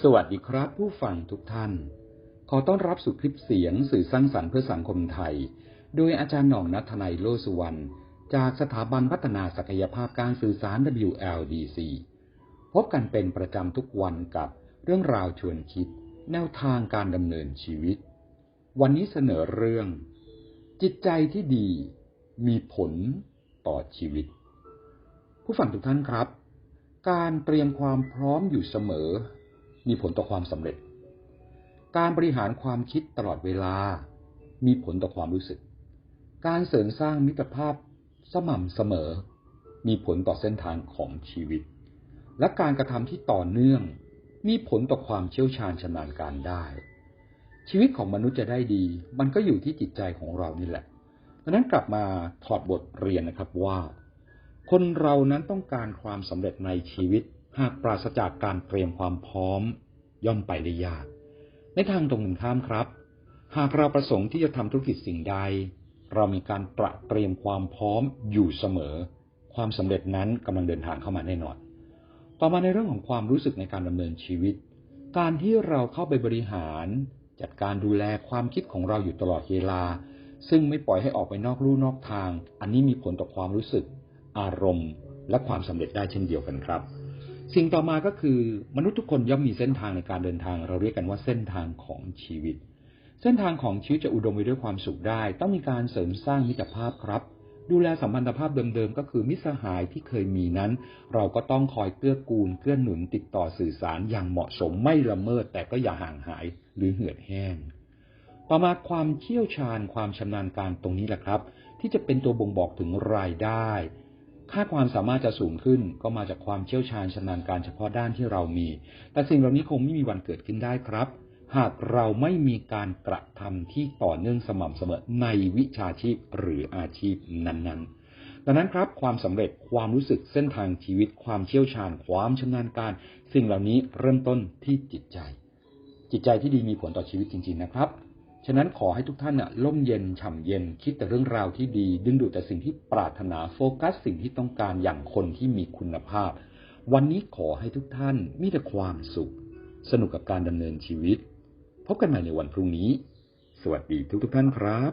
สวัสดีครับ ผู้ฟังทุกท่าน ขอต้อนรับสู่คลิปเสียงสื่อสร้างสรรค์เพื่อสังคมไทย โดยอาจารย์หน่องนัทนายโลสุวรรณจากสถาบันพัฒนาศักยภาพการสื่อสาร WLDC พบกันเป็นประจำทุกวันกับเรื่องราวชวนคิด แนวทางการดำเนินชีวิต วันนี้เสนอเรื่อง จิตใจที่ดีมีผลต่อชีวิต ผู้ฟังทุกท่านครับ การเตรียมความพร้อมอยู่เสมอ มีผลต่อความสำเร็จ การบริหารความคิดตลอดเวลา มีผลต่อความรู้สึก การเสริมสร้างมิตรภาพสม่ำเสมอ มีผลต่อเส้นทางของชีวิต และการกระทำที่ต่อเนื่อง มีผลต่อความเชี่ยวชาญชำนาญการได้ ชีวิตของมนุษย์จะได้ดี มันก็อยู่ที่จิตใจของเรานี่แหละดังนั้นกลับมาถอดบทเรียนนะครับว่า คนเรานั้นต้องการความสำเร็จในชีวิต หากปราศจากการเตรียมความพร้อม ย่อมไปได้ยาก ในทางตรงกันข้ามครับ หากเราประสงค์ที่จะทำธุรกิจสิ่งใด เรามีการตระเตรียมความพร้อมอยู่เสมอ ความสำเร็จนั้นกำลังเดินทางเข้ามาแน่นอน ต่อมาในเรื่องของความรู้สึกในการดำเนินชีวิต การที่เราเข้าไปบริหาร จัดการดูแลความคิดของเราอยู่ตลอดเวลา ซึ่งไม่ปล่อยให้ออกไปนอกลู่นอกทาง อันนี้มีผลต่อความรู้สึก อารมณ์ และความสำเร็จได้เช่นเดียวกันครับ สิ่งต่อมาก็คือมนุษย์ทุกคนย่อมมีเส้นทางในการเดินทาง เราเรียกกันว่าเส้นทางของชีวิต เส้นทางของชีวิตจะอุดมไปด้วยความสุขได้ ต้องมีการเสริมสร้างมิตรภาพครับ ดูแลสัมพันธภาพเดิมๆก็คือมิตรสหายที่เคยมีนั้น เราก็ต้องคอยเกื้อกูลเกื้อหนุนติดต่อสื่อสารอย่างเหมาะสมไม่ละเมิด แต่ก็อย่าห่างหายหรือเหือดแห้ง ต่อมาความเชี่ยวชาญความชำนาญการตรงนี้แหละครับ ที่จะเป็นตัวบ่งบอกถึงรายได้ ค่าความสามารถจะสูงขึ้นก็มาจากความเชี่ยวชาญชำนาญการเฉพาะด้านที่เรามี แต่สิ่งเหล่านี้คงไม่มีวันเกิดขึ้นได้ครับ หากเราไม่มีการกระทำที่ต่อเนื่องสม่ำเสมอในวิชาชีพหรืออาชีพนั้นๆ ดังนั้นครับความสำเร็จความรู้สึกเส้นทางชีวิต ความเชี่ยวชาญ ความชำนาญการ สิ่งเหล่านี้เริ่มต้นที่จิตใจ จิตใจที่ดีมีผลต่อชีวิตจริง ๆนะครับ ฉะนั้นขอให้ทุกท่านน่ะร่มเย็นฉ่ำเย็นคิดแต่เรื่องราวที่ดี ดึงดูดแต่สิ่งที่ปรารถนาโฟกัสสิ่งที่ต้องการอย่างคนที่มีคุณภาพ วันนี้ขอให้ทุกท่านมีแต่ความสุข สนุกกับการดำเนินชีวิต พบกันใหม่ในวันพรุ่งนี้ สวัสดีทุกทุกท่านครับ